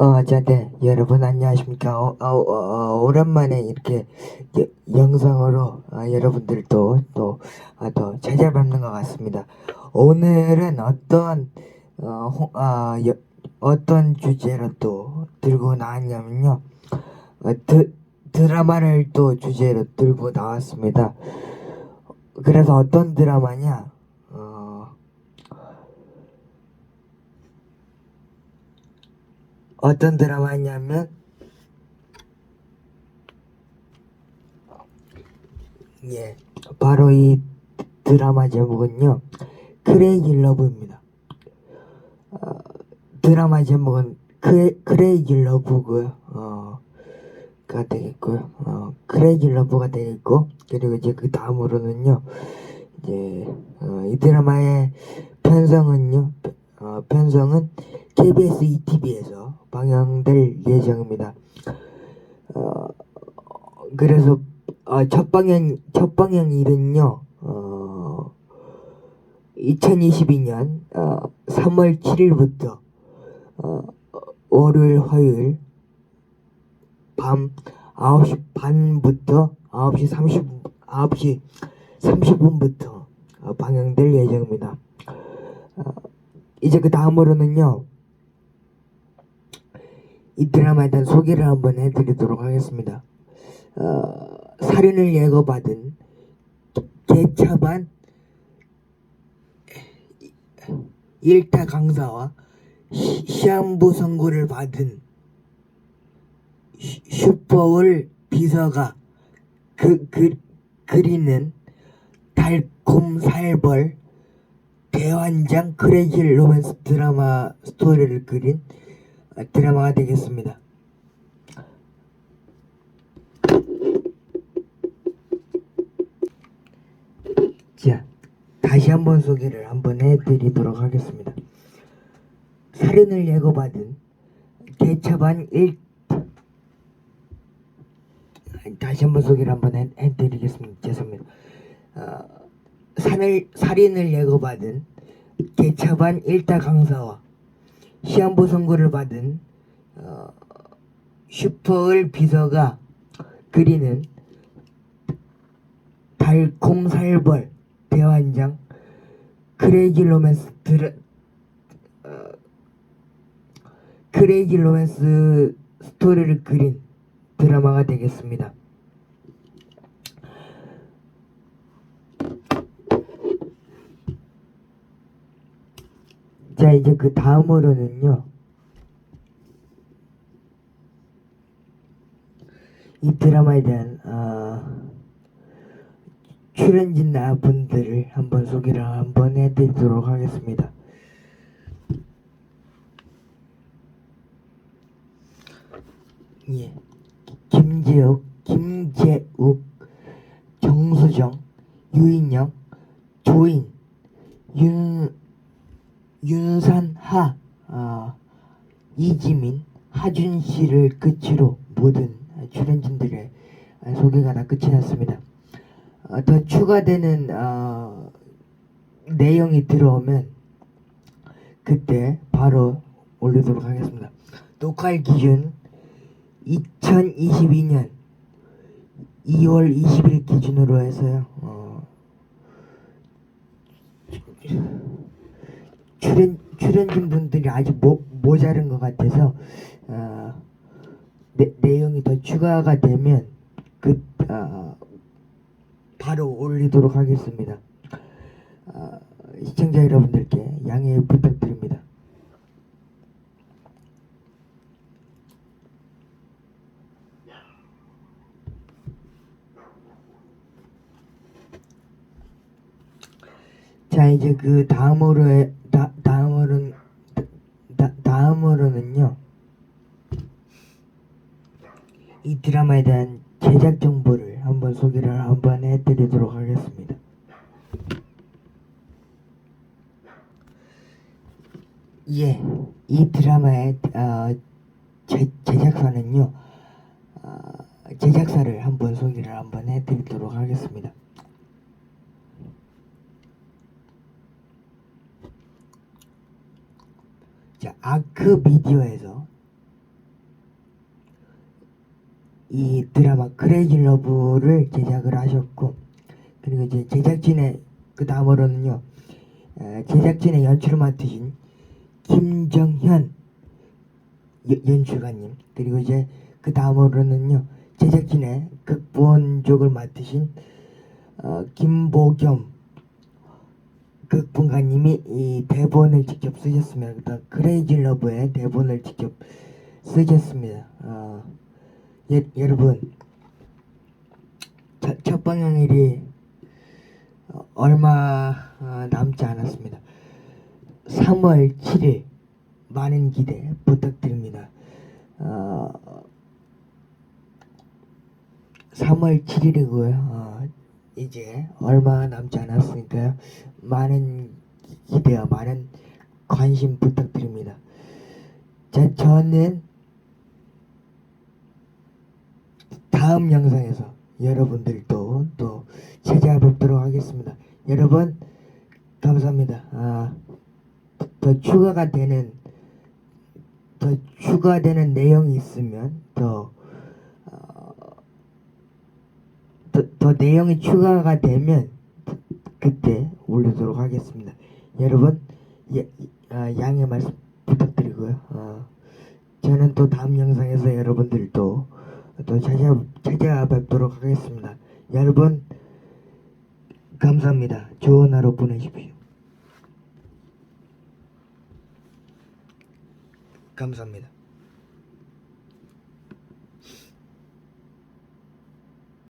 어, 자, 네, 여러분 안녕하십니까? 어, 어, 어, 오랜만에 이렇게 여- 영상으로 아, 여러분들도 또, 아, 또 찾아뵙는 것 같습니다. 오늘은 어떤, 어, 홍- 아, 여- 어떤 주제로 또 들고 나왔냐면요. 어, 드, 드라마를 또 주제로 들고 나왔습니다. 그래서 어떤 드라마냐? 어, 어떤 드라마냐면 예 바로 이 드라마 제목은요 크레이지 러브입니다. 어, 드라마 제목은 크레, 크레이지 러브고요. 어, 가 되겠고요. 어, 크레이지 러브가 되겠고 그리고 이제 그 다음으로는요 이제 어, 이 드라마의 편성은요 어, 편성은 KBS ETV에서 방영될 예정입니다. 어, 그래서 어, 첫 방영 첫 방영일은요. 어, 2022년 어, 3월 7일부터 어, 월요일 화요일 밤 9시 반부터 9시 30 9시 30분부터 어, 방영될 예정입니다. 어, 이제 그 다음으로는요. 이 드라마에 대한 소개를 한번 해드리도록 하겠습니다. 어, 살인을 예고받은 개차반 일타 강사와 시- 시한부 선고를 받은 슈- 슈퍼울 비서가 그, 그, 그리는 달콤살벌 대환장 크레이지 로맨스 드라마 스토리를 그린 아, 드라마가 되겠습니다. 자, 다시 한번 소개를 한번 해드리도록 하겠습니다. 살인을 예고받은 개차반 1 다시 한번 소개를 한번 해, 해드리겠습니다. 죄송합니다. 어, 살을, 살인을 예고받은 개차반 1타 강사와 시한부 선고를 받은 어, 슈퍼을 비서가 그리는 달콤살벌 대환장 크레이지 로맨스 드라 어, 크레이지 로맨스 스토리를 그린 드라마가 되겠습니다. 자 이제 그 다음으로는요 이 드라마에 대한 어, 출연진 나 분들을 한번 소개를 한번 해드리도록 하겠습니다. 예, 김재욱, 김재욱, 정수정, 유인영, 조인, 윤 윤산하, 어, 이지민, 하준 씨를 끝으로 모든 출연진들의 소개가 다 끝이 났습니다. 어, 더 추가되는 어, 내용이 들어오면 그때 바로 올리도록 하겠습니다. 녹화일 기준 2022년 2월 20일 기준으로 해서요. 어, 출연 출연진 분들이 아직 모, 모자른 것 같아서 어, 내, 내용이 더 추가가 되면 그 어, 바로 올리도록 하겠습니다. 어, 시청자 여러분들께 양해 부탁드립니다. 자 이제 그 다음으로 해- 다음으로는요 이 드라마에 대한 제작 정보를 한번 소개를 한번 해드리도록 하겠습니다. 예, 이 드라마의 어, 제, 제작사는요 어, 제작사를 한번 소개를 한번 해드리도록 하겠습니다. 자, 아크 미디어에서 이 드라마 크레이지 러브를 제작을 하셨고 그리고 이제 제작진의 그 다음으로는요 어, 제작진의 연출을 맡으신 김정현 여- 연출가님 그리고 이제 그 다음으로는요 제작진의 극본 쪽을 맡으신 어, 김보겸 극본가님이 이 대본을 직접 쓰셨습니다. 그다음 크레이지 러브의 대본을 직접 쓰셨습니다. 어, 예, 여러분 첫, 첫 방영일이 어, 얼마 어, 남지 않았습니다. 3월 7일 많은 기대 부탁드립니다. 어, 3월 7일이고요. 어, 이제 얼마 남지 않았으니까요. 많은 기대와 많은 관심 부탁드립니다. 자, 저는 다음 영상에서 여러분들도 또 찾아뵙도록 하겠습니다. 여러분 감사합니다. 아, 더 추가가 되는 더 추가되는 내용이 있으면 더 어, 더, 더 내용이 추가가 되면 그때 올리도록 하겠습니다. 여러분 예, 아, 양해 말씀 부탁드리고요. 어, 저는 또 다음 영상에서 여러분들도 또 찾아 찾아뵙도록 하겠습니다. 여러분 감사합니다. 좋은 하루 보내십시오. 감사합니다.